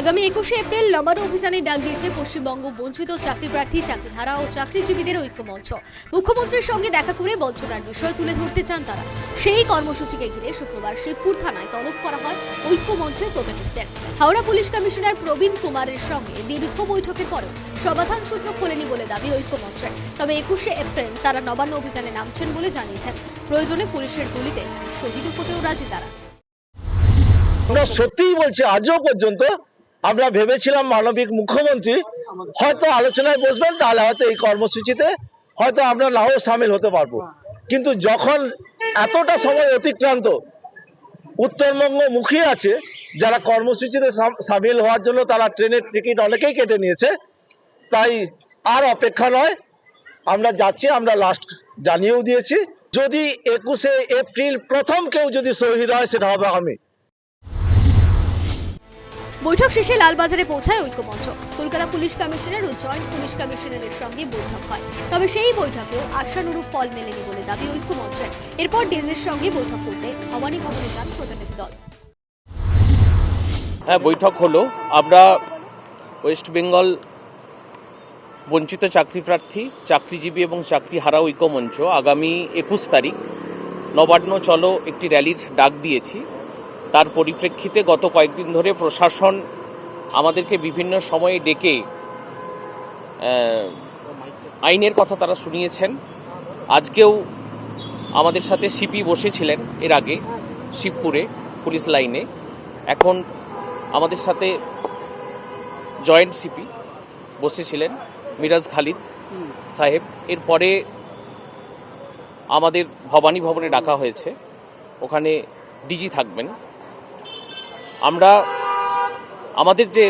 আগামী একুশে এপ্রিল লবানো অভিযানে ডাক দিয়েছে পশ্চিমবঙ্গ বঞ্চিত চাকরি প্রার্থী চাকরিহারা ও চাকরিজীবীদের ঐক্যমঞ্চ। মুখ্যমন্ত্রীর সঙ্গে দেখা করে বঞ্চনার বিষয় তুলে ধরতে চান তারা। সেই কর্মসূচিকে ঘিরে শুক্রবার শিবপুর থানায় তলব করা হয় ঐক্যমঞ্চের প্রতিনিধিদের। হাওড়া পুলিশ কমিশনার প্রবীণ কুমারের সঙ্গে দীর্ঘ বৈঠকের পরেও সমাধান সূত্র খোলেনি বলে দাবি ঐক্যমঞ্চের। তবে একুশে এপ্রিল তারা নবান্ন অভিযানে নামছেন বলে জানিয়েছেন। প্রয়োজনে পুলিশের গুলিতে শহীদ হতেও রাজি তারা। সত্যিই বলছি, আজও পর্যন্ত আমরা ভেবেছিলাম মানবিক মুখ্যমন্ত্রী হয়তো আলোচনায় বসবেন, তাহলে হয়তো এই কর্মসূচিতে হয়তো আমরা নাও সামিল হতে পারব। কিন্তু যখন এতটা সময় অতিক্রান্ত উত্তরবঙ্গ মুখী আছে, যারা কর্মসূচিতে সামিল হওয়ার জন্য তারা ট্রেনের টিকিট অনেকেই কেটে নিয়েছে, তাই আর অপেক্ষা নয়। আমরা যাচ্ছি, আমরা লাস্ট জানিয়েও দিয়েছি। যদি একুশে এপ্রিল প্রথম কেউ যদি শহীদ হয়, সেটা হবে আমি। বৈঠক শেষে লালবাজারে পৌঁছায় ঐক্যমঞ্চ। কলকাতা পুলিশ কমিশনার ও জয়েন্ট পুলিশ কমিশনারের সঙ্গে বৈঠক হয়। তবে সেই বৈঠকেও আশানুরূপ ফল মেলেনি বলে দাবি ঐক্যমঞ্চের। এরপর ডিজির সঙ্গে বৈঠক করতে ভবানী ভবনে যান প্রতিনিধি দল। হ্যাঁ বৈঠক হলো। আমরা ওয়েস্ট বেঙ্গল বঞ্চিত চাকরি প্রার্থী, চাকরিজীবী এবং চাকরি হারা ঐক্যমঞ্চ আগামী একুশ তারিখ নবান্ন চলো একটি র্যালির ডাক দিয়েছি। তার পরিপ্রেক্ষিতে গত কয়েকদিন ধরে প্রশাসন আমাদেরকে বিভিন্ন সময়ে ডেকে আইনের কথা তারা শুনিয়েছেন। আজকেও আমাদের সাথে সিপি বসেছিলেন এর আগে, শিবপুরে, পুলিশ লাইনে। এখন আমাদের সাথে জয়েন্ট সিপি বসেছিলেন, মিরাজ খালিদ সাহেব। এরপরে আমাদের ভবানী ভবনে ডাকা হয়েছে। ওখানে ডিজি থাকবেন। আমরা, আমাদের যে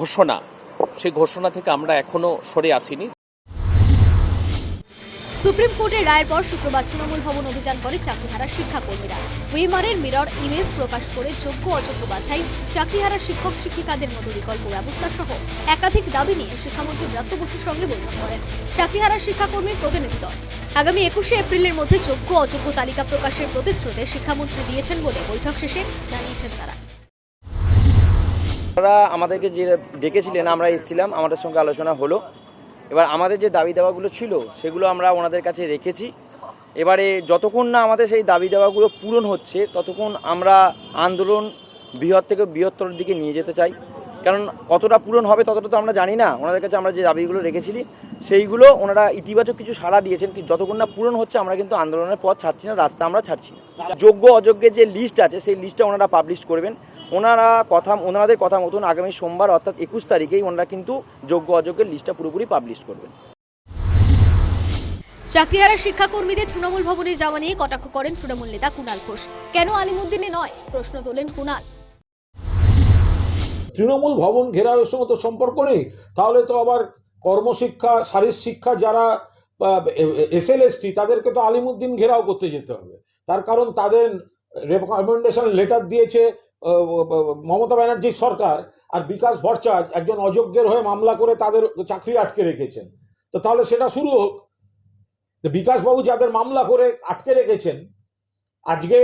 ঘোষণা, সেই ঘোষণা থেকে আমরা এখনও সরে আসিনি। সুপ্রিম কোর্টের রায়ের পর শুক্রবার তৃণমূল ভবন অভিযান করে চাকরিহারা শিক্ষাকর্মীরা। উইমারের মিরর ইমেজ প্রকাশ করে যোগ্য অযোগ্য বাছাই, চাকরিহারা শিক্ষক শিক্ষিকাদের মতো বিকল্প ব্যবস্থা সহ একাধিক দাবি নিয়ে শিক্ষামন্ত্রী ব্রাত্য বসুর সঙ্গে বৈঠক করেন চাকরিহারা শিক্ষাকর্মীর প্রতিনিধি দল। আগামী একুশে এপ্রিলের মধ্যে যোগ্য অযোগ্য তালিকা প্রকাশের প্রতিশ্রুতি শিক্ষামন্ত্রী দিয়েছেন বলে বৈঠক শেষে জানিয়েছেন তারা। ওরা আমাদেরকে যে ডেকেছিলেন, আমরা এসেছিলাম, আমাদের সঙ্গে আলোচনা হলো। এবার আমাদের যে দাবি দাওয়াগুলো ছিল, সেগুলো আমরা ওনাদের কাছে রেখেছি। এবারে যতক্ষণ না আমাদের সেই দাবি দাওয়াগুলো পূরণ হচ্ছে, ততক্ষণ আমরা আন্দোলন বৃহৎ থেকে বৃহত্তর দিকে নিয়ে যেতে চাই। কারণ কতটা পূরণ হবে ততটা তো আমরা জানি না। ওনাদের কাছে আমরা যে দাবিগুলো রেখেছিলি, সেইগুলো ওনারা ইতিবাচক কিছু সাড়া দিয়েছেন কি, যতক্ষণ না পূরণ হচ্ছে, আমরা কিন্তু আন্দোলনের পথ ছাড়ছি না, রাস্তা আমরা ছাড়ছি না। যোগ্য অযোগ্যের যে লিস্ট আছে, সেই লিস্টটা ওনারা পাবলিশ করবেন। ওনারা কথা ওনাদের কথা মতন আগামী সোমবার অর্থাৎ একুশ তারিখেই ওনারা কিন্তু যোগ্য অযোগ্যের লিস্টটা পুরোপুরি পাবলিশ করবেন। চাকরিহারা শিক্ষাকর্মীদের তৃণমূল ভবনে যাওয়া নিয়ে কটাক্ষ করেন তৃণমূল নেতা কুণাল ঘোষ। কেন আলিমুদ্দিনে নয়? প্রশ্ন তোলেন কুণাল। তৃণমূল ভবন ঘেরাওয়ের সঙ্গে তো সম্পর্ক নেই তাহলে তো আবার কর্মশিক্ষা শারীর শিক্ষা যারা এস এল এস টি তাদেরকে তো আলিমুদ্দিন ঘেরাও করতে যেতে হবে। তার কারণ তাদের রেকমেন্ডেশন লেটার দিয়েছে মমতা ব্যানার্জির সরকার আর বিকাশ ভট্টাচার্য একজন অযোগ্যের হয়ে মামলা করে তাদের চাকরি আটকে রেখেছেন। তো তাহলে সেটা শুরু হোক। বিকাশবাবু যাদের মামলা করে আটকে রেখেছেন, আজকে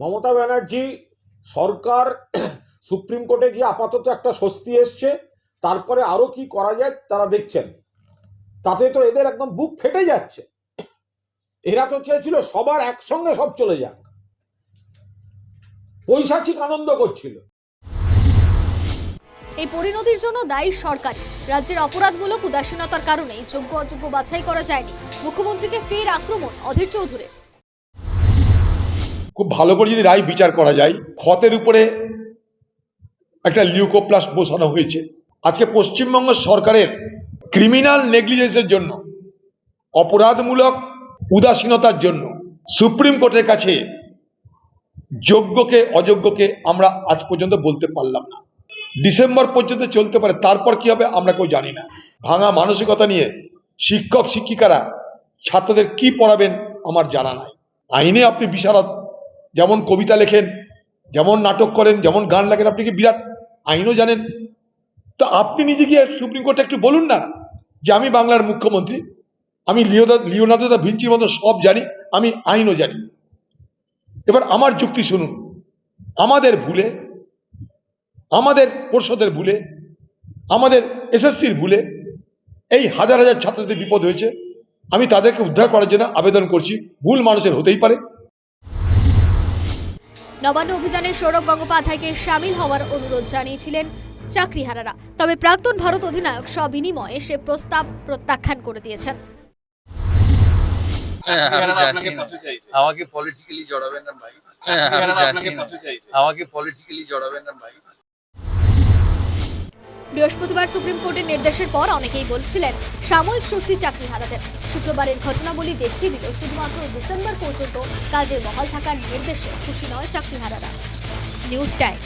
মমতা ব্যানার্জি সরকার সুপ্রিম কোর্টে গিয়ে আপাতত একটা স্বস্তি এসছে, তারপরে আরও কি করা যায় তারা দেখছেন। তাতে তো এদের একদম বুক ফেটে যাচ্ছে। এরা তো চেয়েছিল সবার একসঙ্গে সব চলে যাক। পৈশাচিক আনন্দ করছিল। এই পরিণতির জন্য দায়ী সরকার। রাজ্যের অপরাধমূলক উদাসীনতার কারণেই যোগ্য অযোগ্য বাছাই করা যায়নি। মুখ্যমন্ত্রীকে ফের আক্রমণ অধীর চৌধুরীর খুব ভালো করে যদি রায় বিচার করা যায় ক্ষতের উপরে একটা লিউকোপ্লাস বসানো হয়েছে। আজকে পশ্চিমবঙ্গ সরকারের ক্রিমিনাল নেগলিজেন্সের জন্য অপরাধমূলক উদাসীনতার জন্য সুপ্রিম কোর্টের কাছে যোগ্যকে অযোগ্যকে আমরা আজ পর্যন্ত বলতে পারলাম না। ডিসেম্বর পর্যন্ত চলতে পারে, তারপর কি হবে আমরা কেউ জানি না। ভাঙা মানসিকতা নিয়ে শিক্ষক, শিক্ষিকারা ছাত্রদের কি পড়াবেন আমার জানা নাই। আইনে আপনি বিশারদ, যেমন কবিতা লেখেন, যেমন নাটক করেন, যেমন গান লেখেন, আপনি কি বিরাট আইনও জানেন? তো আপনি নিজে গিয়ে সুপ্রিম কোর্টে একটু বলুন না যে আমি বাংলার মুখ্যমন্ত্রী, আমি লিওদা, লিওনার্দো দা ভিঞ্চির মতো সব জানি, আমি আইনও জানি। এবার আমার যুক্তি শুনুন। আমাদের ভুলে, আমাদের পরিষদের ভুলে, আমাদের এসএসসির ভুলে এই হাজার হাজার ছাত্রদের বিপদ হয়েছে। আমি তাদেরকে উদ্ধার করার জন্য আবেদন করছি। ভুল মানুষের হতেই পারে। নবান্ন অভিযানে সৌরভ গঙ্গোপাধ্যায়কে সামিল হওয়ার অনুরোধ জানিয়েছিলেন চাকরিহারারা। তবে প্রাক্তন ভারত অধিনায়ক সবিনিময়ে সে প্রস্তাব প্রত্যাখ্যান করে দিয়েছেন। আমাকে পলিটিক্যালি জড়াবেন না ভাই। হ্যাঁ। আমাকে পলিটিক্যালি জড়াবেন না ভাই। বৃহস্পতিবার সুপ্রিম কোর্টের নির্দেশের পর অনেকেই বলছিলেন সাময়িক স্বস্তি চাকরিহারাদের শুক্রবারের ঘটনাবলী দেখিয়ে দিল শুধুমাত্র ডিসেম্বর পর্যন্ত কাজে বহাল থাকার নির্দেশে খুশি নয় চাকরিহারারা নিউজ টাইম।